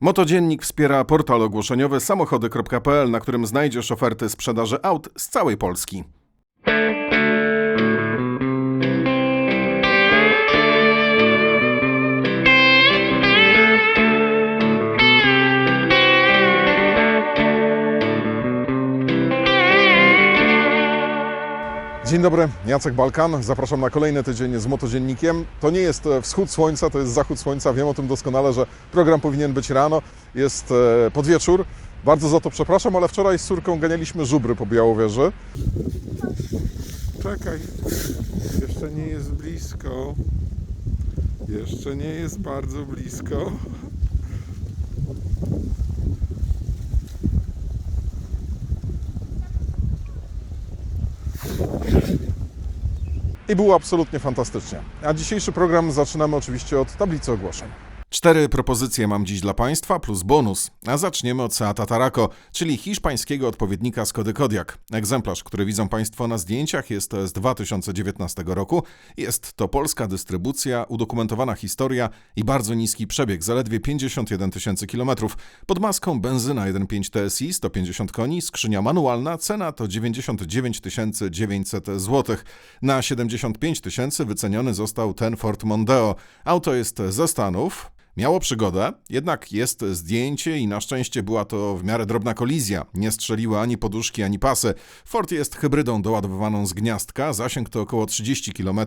Motodziennik wspiera portal ogłoszeniowy samochody.pl, na którym znajdziesz oferty sprzedaży aut z całej Polski. Dzień dobry, Jacek Balkan. Zapraszam na kolejny tydzień z Motodziennikiem. To nie jest e, wschód słońca, to jest zachód słońca. Wiem o tym doskonale, że program powinien być rano. Jest e, podwieczór. Bardzo za to przepraszam, ale wczoraj z córką ganialiśmy żubry po Białowieży. Czekaj, jeszcze nie jest blisko. Jeszcze nie jest bardzo blisko. I było absolutnie fantastycznie. A dzisiejszy program zaczynamy oczywiście od tablicy ogłoszeń. Cztery propozycje mam dziś dla Państwa, plus bonus. A zaczniemy od Seata Tarako, czyli hiszpańskiego odpowiednika Skody Kodiaq. Egzemplarz, który widzą Państwo na zdjęciach, jest z 2019 roku. Jest to polska dystrybucja, udokumentowana historia i bardzo niski przebieg, zaledwie 51 tysięcy kilometrów. Pod maską benzyna 1.5 TSI, 150 koni, skrzynia manualna, cena to 99 900 zł. Na 75 tysięcy wyceniony został ten Ford Mondeo. Auto jest ze Stanów, Miało przygodę, jednak jest zdjęcie i na szczęście była to w miarę drobna kolizja. Nie strzeliły ani poduszki, ani pasy. Ford jest hybrydą doładowywaną z gniazdka, zasięg to około 30 km.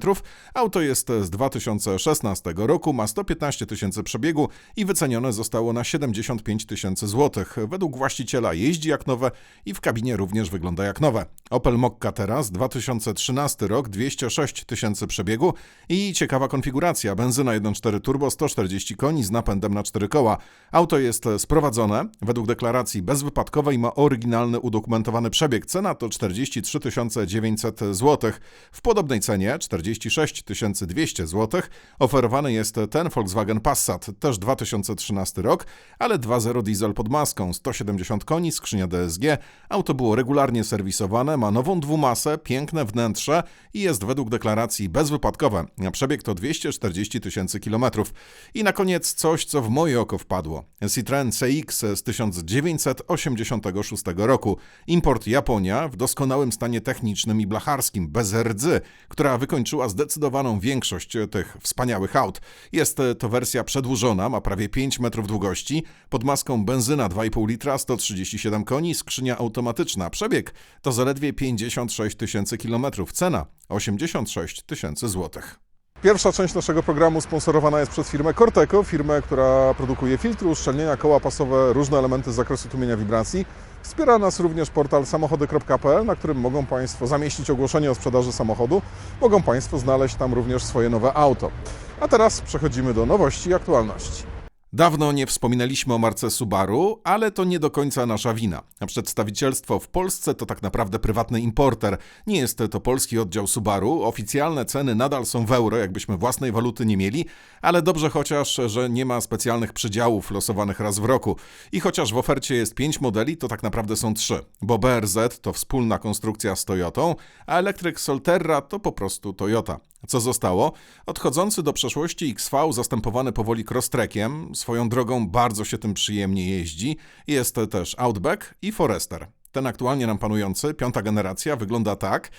Auto jest z 2016 roku, ma 115 tysięcy przebiegu i wycenione zostało na 75 tysięcy złotych. Według właściciela jeździ jak nowe i w kabinie również wygląda jak nowe. Opel Mokka teraz, 2013 rok, 206 tysięcy przebiegu i ciekawa konfiguracja. Benzyna 1.4 turbo, 140 koni z napędem na cztery koła. Auto jest sprowadzone, według deklaracji bezwypadkowej ma oryginalny udokumentowany przebieg. Cena to 43 900 zł. W podobnej cenie 46 200 zł oferowany jest ten Volkswagen Passat, też 2013 rok, ale 2.0 diesel pod maską, 170 koni, skrzynia DSG. Auto było regularnie serwisowane, ma nową dwumasę, piękne wnętrze i jest według deklaracji bezwypadkowe. Przebieg to 240 tysięcy kilometrów. I na koniec coś, co w moje oko wpadło. Citroen CX z 1986 roku. Import Japonia w doskonałym stanie technicznym i blacharskim, bez rdzy, która wykończyła zdecydowaną większość tych wspaniałych aut. Jest to wersja przedłużona, ma prawie 5 metrów długości, pod maską benzyna 2,5 litra, 137 koni, skrzynia automatyczna. Przebieg to zaledwie 56 tysięcy kilometrów. Cena 86 tysięcy złotych. Pierwsza część naszego programu sponsorowana jest przez firmę Corteco, firmę, która produkuje filtry, uszczelnienia, koła pasowe, różne elementy z zakresu tłumienia wibracji. Wspiera nas również portal samochody.pl, na którym mogą Państwo zamieścić ogłoszenie o sprzedaży samochodu. Mogą Państwo znaleźć tam również swoje nowe auto. A teraz przechodzimy do nowości i aktualności. Dawno nie wspominaliśmy o marce Subaru, ale to nie do końca nasza wina. Przedstawicielstwo w Polsce to tak naprawdę prywatny importer. Nie jest to polski oddział Subaru. Oficjalne ceny nadal są w euro, jakbyśmy własnej waluty nie mieli, ale dobrze chociaż, że nie ma specjalnych przydziałów losowanych raz w roku. I chociaż w ofercie jest pięć modeli, to tak naprawdę są trzy, bo BRZ to wspólna konstrukcja z Toyotą, a elektryk Solterra to po prostu Toyota. Co zostało? Odchodzący do przeszłości XV, zastępowany powoli crosstrackiem, swoją drogą bardzo się tym przyjemnie jeździ, jest też Outback i Forester. Ten aktualnie nam panujący, piąta generacja, wygląda tak.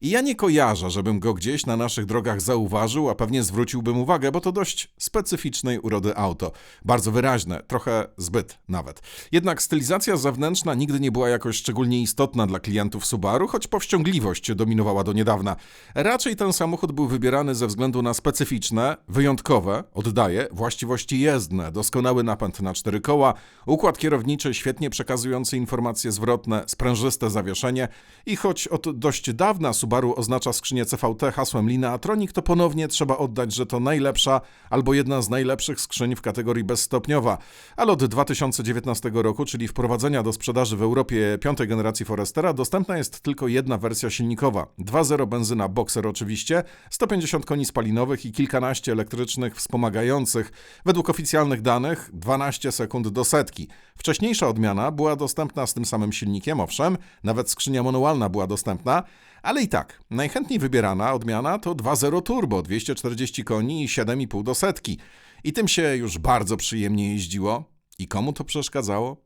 I ja nie kojarzę, żebym go gdzieś na naszych drogach zauważył, a pewnie zwróciłbym uwagę, bo to dość specyficznej urody auto. Bardzo wyraźne, trochę zbyt nawet. Jednak stylizacja zewnętrzna nigdy nie była jakoś szczególnie istotna dla klientów Subaru, choć powściągliwość dominowała do niedawna. Raczej ten samochód był wybierany ze względu na specyficzne, wyjątkowe, oddaję, właściwości jezdne, doskonały napęd na cztery koła, układ kierowniczy świetnie przekazujący informacje zwrotne, sprężyste zawieszenie i choć od dość dawna Subaru oznacza skrzynię CVT hasłem Lineatronic, to ponownie trzeba oddać, że to najlepsza albo jedna z najlepszych skrzyń w kategorii bezstopniowa. Ale od 2019 roku, czyli wprowadzenia do sprzedaży w Europie piątej generacji Forestera, dostępna jest tylko jedna wersja silnikowa. 2.0 benzyna Boxer oczywiście, 150 koni spalinowych i kilkanaście elektrycznych wspomagających. Według oficjalnych danych 12 sekund do setki. Wcześniejsza odmiana była dostępna z tym samym silnikiem, owszem, nawet skrzynia manualna była dostępna, ale i tak, najchętniej wybierana odmiana to 2.0 turbo, 240 koni i 7,5 do setki. I tym się już bardzo przyjemnie jeździło. I komu to przeszkadzało?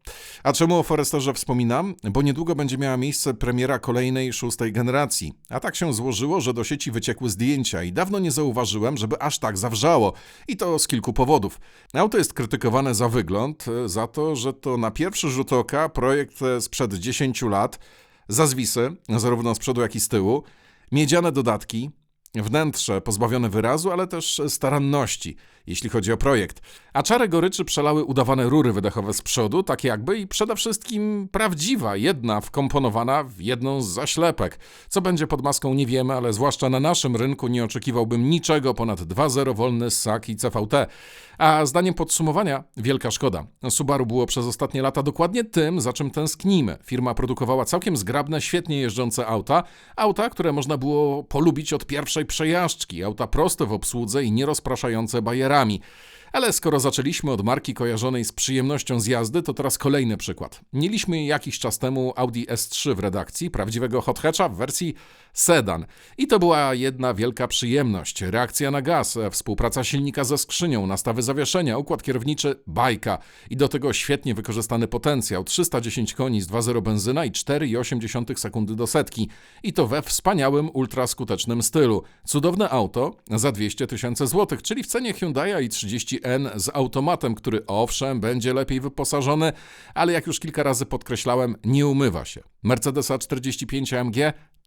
A czemu o Foresterze wspominam? Bo niedługo będzie miała miejsce premiera kolejnej szóstej generacji. A tak się złożyło, że do sieci wyciekły zdjęcia i dawno nie zauważyłem, żeby aż tak zawrzało. I to z kilku powodów. Auto jest krytykowane za wygląd, za to, że to na pierwszy rzut oka projekt sprzed 10 lat, za zwisy, zarówno z przodu, jak i z tyłu, miedziane dodatki, Wnętrze pozbawione wyrazu, ale też staranności, jeśli chodzi o projekt. A czarę goryczy przelały udawane rury wydechowe z przodu, tak jakby i przede wszystkim prawdziwa, jedna wkomponowana w jedną z zaślepek. Co będzie pod maską nie wiemy, ale zwłaszcza na naszym rynku nie oczekiwałbym niczego ponad 2.0 wolny SSAK i CVT. A zdaniem podsumowania, wielka szkoda. Subaru było przez ostatnie lata dokładnie tym, za czym tęsknimy. Firma produkowała całkiem zgrabne, świetnie jeżdżące auta, auta, które można było polubić od pierwszej przejażdżki, auta proste w obsłudze i nierozpraszające bajerami bohaterami. Ale skoro zaczęliśmy od marki kojarzonej z przyjemnością z jazdy, to teraz kolejny przykład. Mieliśmy jakiś czas temu Audi S3 w redakcji, prawdziwego hot hatcha w wersji sedan. I to była jedna wielka przyjemność. Reakcja na gaz, współpraca silnika ze skrzynią, nastawy zawieszenia, układ kierowniczy, bajka. I do tego świetnie wykorzystany potencjał. 310 koni z 2.0 benzyna i 4,8 sekundy do setki. I to we wspaniałym, ultraskutecznym stylu. Cudowne auto za 200 tysięcy złotych, czyli w cenie Hyundai i 30N z automatem, który owszem, będzie lepiej wyposażony, ale jak już kilka razy podkreślałem, nie umywa się. Mercedes A45 AMG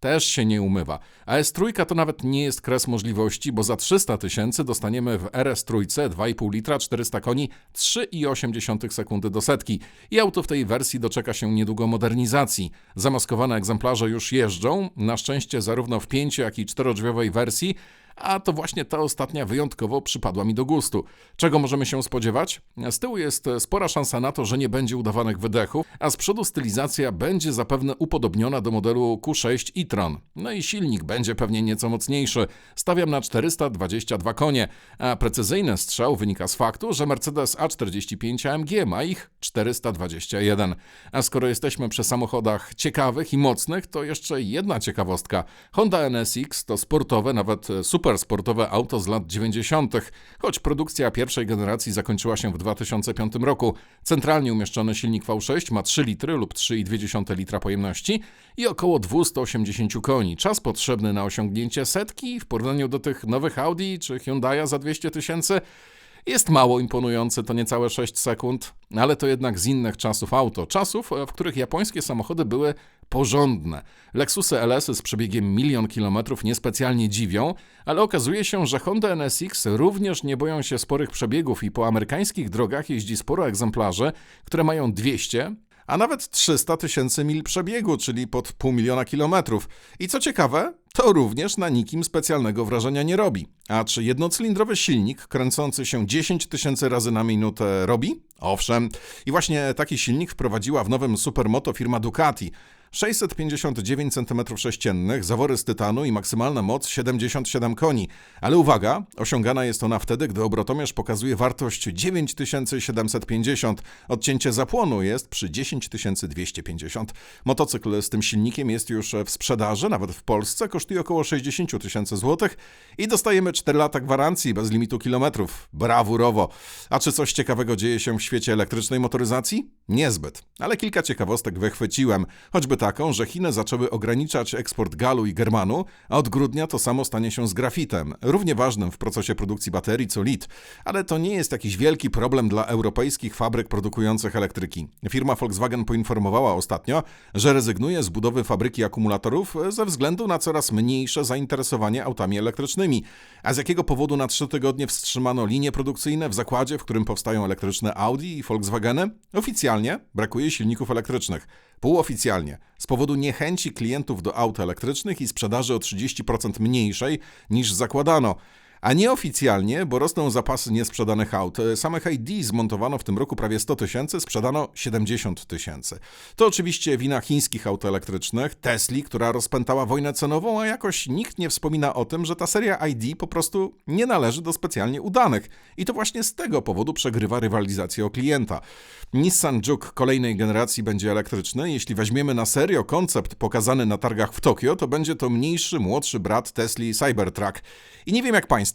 też się nie umywa. A S3 to nawet nie jest kres możliwości, bo za 300 tysięcy dostaniemy w RS trójce 2,5 litra, 400 koni, 3,8 sekundy do setki. I auto w tej wersji doczeka się niedługo modernizacji. Zamaskowane egzemplarze już jeżdżą, na szczęście zarówno w 5 jak i 4 wersji, a to właśnie ta ostatnia wyjątkowo przypadła mi do gustu. Czego możemy się spodziewać? Z tyłu jest spora szansa na to, że nie będzie udawanych wydechów, a z przodu stylizacja będzie zapewne upodobniona do modelu Q6 e-tron. No i silnik będzie pewnie nieco mocniejszy. Stawiam na 422 konie, a precyzyjny strzał wynika z faktu, że Mercedes A45 AMG ma ich 421. A skoro jesteśmy przy samochodach ciekawych i mocnych, to jeszcze jedna ciekawostka. Honda NSX to sportowe, nawet super supersportowe auto z lat 90., choć produkcja pierwszej generacji zakończyła się w 2005 roku. Centralnie umieszczony silnik V6 ma 3 litry lub 3,2 litra pojemności i około 280 koni. Czas potrzebny na osiągnięcie setki w porównaniu do tych nowych Audi czy Hyundai za 200 tysięcy jest mało imponujący, to niecałe 6 sekund, ale to jednak z innych czasów auto. Czasów, w których japońskie samochody były porządne. Lexusy LS z przebiegiem milion kilometrów niespecjalnie dziwią, ale okazuje się, że Honda NSX również nie boją się sporych przebiegów i po amerykańskich drogach jeździ sporo egzemplarzy, które mają 200, a nawet 300 tysięcy mil przebiegu, czyli pod pół miliona kilometrów. I co ciekawe, to również na nikim specjalnego wrażenia nie robi. A czy jednocylindrowy silnik kręcący się 10 tysięcy razy na minutę robi? Owszem. I właśnie taki silnik wprowadziła w nowym Supermoto firma Ducati. 659 cm3, zawory z tytanu i maksymalna moc 77 koni. Ale uwaga, osiągana jest ona wtedy, gdy obrotomierz pokazuje wartość 9750. Odcięcie zapłonu jest przy 10250. Motocykl z tym silnikiem jest już w sprzedaży, nawet w Polsce, kosztuje około 60 tysięcy złotych i dostajemy 4 lata gwarancji bez limitu kilometrów. Brawurowo. A czy coś ciekawego dzieje się w świecie elektrycznej motoryzacji? Niezbyt, ale kilka ciekawostek wychwyciłem, choćby taką, że Chiny zaczęły ograniczać eksport galu i germanu, a od grudnia to samo stanie się z grafitem, równie ważnym w procesie produkcji baterii co lit. Ale to nie jest jakiś wielki problem dla europejskich fabryk produkujących elektryki. Firma Volkswagen poinformowała ostatnio, że rezygnuje z budowy fabryki akumulatorów ze względu na coraz mniejsze zainteresowanie autami elektrycznymi. A z jakiego powodu na trzy tygodnie wstrzymano linie produkcyjne w zakładzie, w którym powstają elektryczne Audi i Volkswageny? Oficjalnie brakuje silników elektrycznych. Półoficjalnie, z powodu niechęci klientów do aut elektrycznych i sprzedaży o 30% mniejszej niż zakładano a nieoficjalnie, bo rosną zapasy niesprzedanych aut. Samych ID zmontowano w tym roku prawie 100 tysięcy, sprzedano 70 tysięcy. To oczywiście wina chińskich aut elektrycznych, Tesli, która rozpętała wojnę cenową, a jakoś nikt nie wspomina o tym, że ta seria ID po prostu nie należy do specjalnie udanych. I to właśnie z tego powodu przegrywa rywalizację o klienta. Nissan Juke kolejnej generacji będzie elektryczny. Jeśli weźmiemy na serio koncept pokazany na targach w Tokio, to będzie to mniejszy, młodszy brat Tesli Cybertruck. I nie wiem jak Państwo,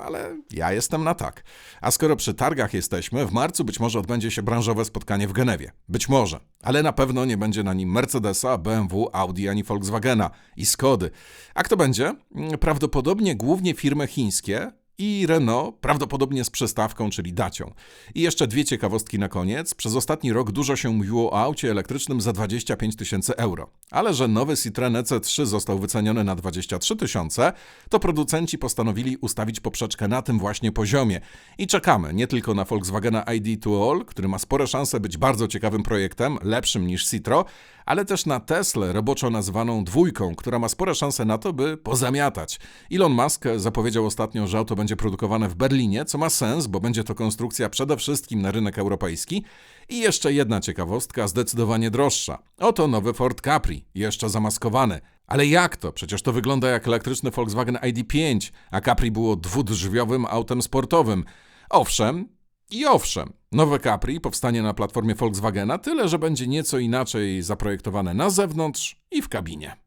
ale ja jestem na tak. A skoro przy targach jesteśmy, w marcu być może odbędzie się branżowe spotkanie w Genewie. Być może, ale na pewno nie będzie na nim Mercedesa, BMW, Audi ani Volkswagena i Skody. A kto będzie? Mm, Prawdopodobnie głównie firmy chińskie, i Renault, prawdopodobnie z przystawką, czyli dacią. I jeszcze dwie ciekawostki na koniec. Przez ostatni rok dużo się mówiło o aucie elektrycznym za 25 tysięcy euro. Ale że nowy Citroen EC3 został wyceniony na 23 tysiące, to producenci postanowili ustawić poprzeczkę na tym właśnie poziomie. I czekamy nie tylko na Volkswagena ID to All, który ma spore szanse być bardzo ciekawym projektem, lepszym niż Citro, ale też na Teslę, roboczo nazwaną dwójką, która ma spore szanse na to, by pozamiatać. Elon Musk zapowiedział ostatnio, że auto będzie produkowane w Berlinie, co ma sens, bo będzie to konstrukcja przede wszystkim na rynek europejski. I jeszcze jedna ciekawostka, zdecydowanie droższa. Oto nowy Ford Capri, jeszcze zamaskowany. Ale jak to? Przecież to wygląda jak elektryczny Volkswagen ID5, a Capri było dwudrzwiowym autem sportowym. Owszem, i owszem, nowe Capri powstanie na platformie Volkswagena, tyle że będzie nieco inaczej zaprojektowane na zewnątrz i w kabinie.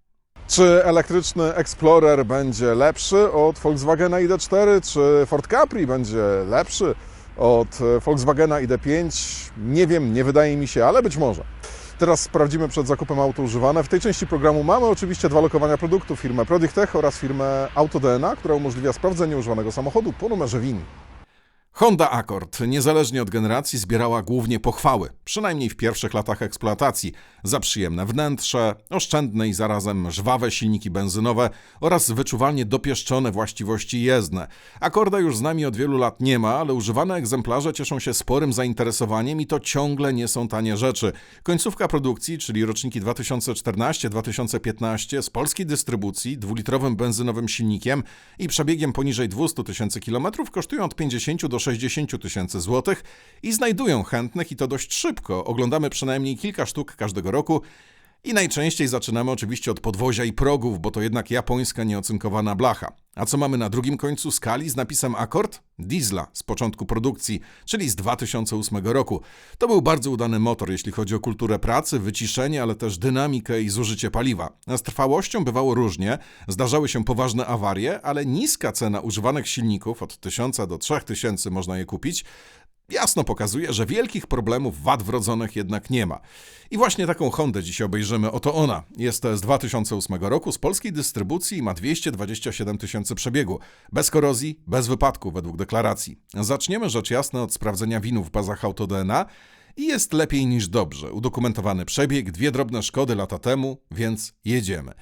Czy elektryczny Explorer będzie lepszy od Volkswagena ID4? Czy Ford Capri będzie lepszy od Volkswagena ID5? Nie wiem, nie wydaje mi się, ale być może. Teraz sprawdzimy przed zakupem auto używane. W tej części programu mamy oczywiście dwa lokowania produktów, firmę Prodictech oraz firmę AutoDNA, która umożliwia sprawdzenie używanego samochodu po numerze WIN. Honda Accord, niezależnie od generacji, zbierała głównie pochwały, przynajmniej w pierwszych latach eksploatacji, za przyjemne wnętrze, oszczędne i zarazem żwawe silniki benzynowe oraz wyczuwalnie dopieszczone właściwości jezdne. Accorda już z nami od wielu lat nie ma, ale używane egzemplarze cieszą się sporym zainteresowaniem i to ciągle nie są tanie rzeczy. Końcówka produkcji, czyli roczniki 2014-2015 z polskiej dystrybucji, dwulitrowym benzynowym silnikiem i przebiegiem poniżej 200 tysięcy kilometrów kosztują od 50 do 60 tysięcy złotych i znajdują chętnych i to dość szybko. Oglądamy przynajmniej kilka sztuk każdego roku i najczęściej zaczynamy oczywiście od podwozia i progów, bo to jednak japońska nieocynkowana blacha. A co mamy na drugim końcu skali z napisem Accord? Diesla z początku produkcji, czyli z 2008 roku. To był bardzo udany motor, jeśli chodzi o kulturę pracy, wyciszenie, ale też dynamikę i zużycie paliwa. Z trwałością bywało różnie, zdarzały się poważne awarie, ale niska cena używanych silników, od 1000 do 3000 można je kupić, jasno pokazuje, że wielkich problemów wad wrodzonych jednak nie ma. I właśnie taką Hondę dzisiaj obejrzymy. Oto ona. Jest z 2008 roku, z polskiej dystrybucji i ma 227 tysięcy przebiegu. Bez korozji, bez wypadku według deklaracji. Zaczniemy rzecz jasna od sprawdzenia winu w bazach AutoDNA i jest lepiej niż dobrze. Udokumentowany przebieg, dwie drobne szkody lata temu, więc jedziemy.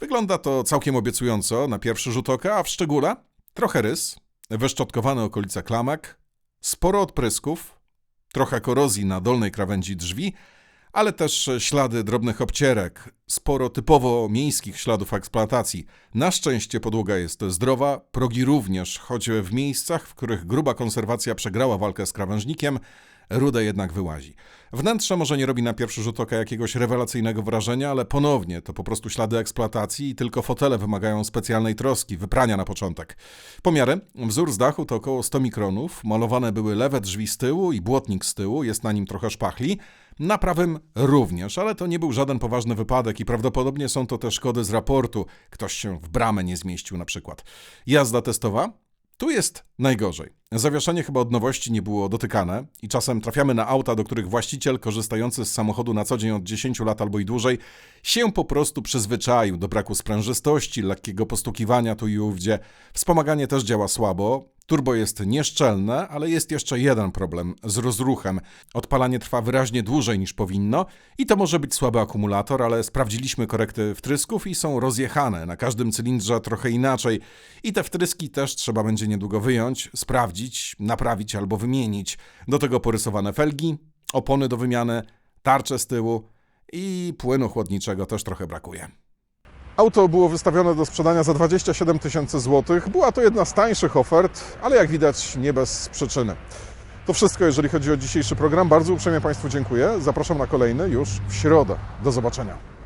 Wygląda to całkiem obiecująco na pierwszy rzut oka, a w szczególe trochę rys, wyszczotkowane okolice klamek, sporo odprysków, trochę korozji na dolnej krawędzi drzwi, ale też ślady drobnych obcierek, sporo typowo miejskich śladów eksploatacji. Na szczęście podłoga jest zdrowa, progi również, choć w miejscach, w których gruba konserwacja przegrała walkę z krawężnikiem, rude jednak wyłazi. Wnętrze może nie robi na pierwszy rzut oka jakiegoś rewelacyjnego wrażenia, ale ponownie to po prostu ślady eksploatacji i tylko fotele wymagają specjalnej troski, wyprania na początek. Pomiary. Wzór z dachu to około 100 mikronów, malowane były lewe drzwi z tyłu i błotnik z tyłu, jest na nim trochę szpachli. Na prawym również, ale to nie był żaden poważny wypadek i prawdopodobnie są to te szkody z raportu. Ktoś się w bramę nie zmieścił na przykład. Jazda testowa. Tu jest najgorzej. Zawieszenie chyba od nowości nie było dotykane i czasem trafiamy na auta, do których właściciel korzystający z samochodu na co dzień od 10 lat albo i dłużej się po prostu przyzwyczaił do braku sprężystości, lekkiego postukiwania tu i ówdzie. Wspomaganie też działa słabo. Turbo jest nieszczelne, ale jest jeszcze jeden problem z rozruchem. Odpalanie trwa wyraźnie dłużej niż powinno i to może być słaby akumulator, ale sprawdziliśmy korekty wtrysków i są rozjechane. Na każdym cylindrze trochę inaczej. I te wtryski też trzeba będzie niedługo wyjąć, sprawdzić, naprawić albo wymienić. Do tego porysowane felgi, opony do wymiany, tarcze z tyłu i płynu chłodniczego też trochę brakuje. Auto było wystawione do sprzedania za 27 tysięcy złotych. Była to jedna z tańszych ofert, ale jak widać nie bez przyczyny. To wszystko, jeżeli chodzi o dzisiejszy program. Bardzo uprzejmie Państwu dziękuję. Zapraszam na kolejny już w środę. Do zobaczenia.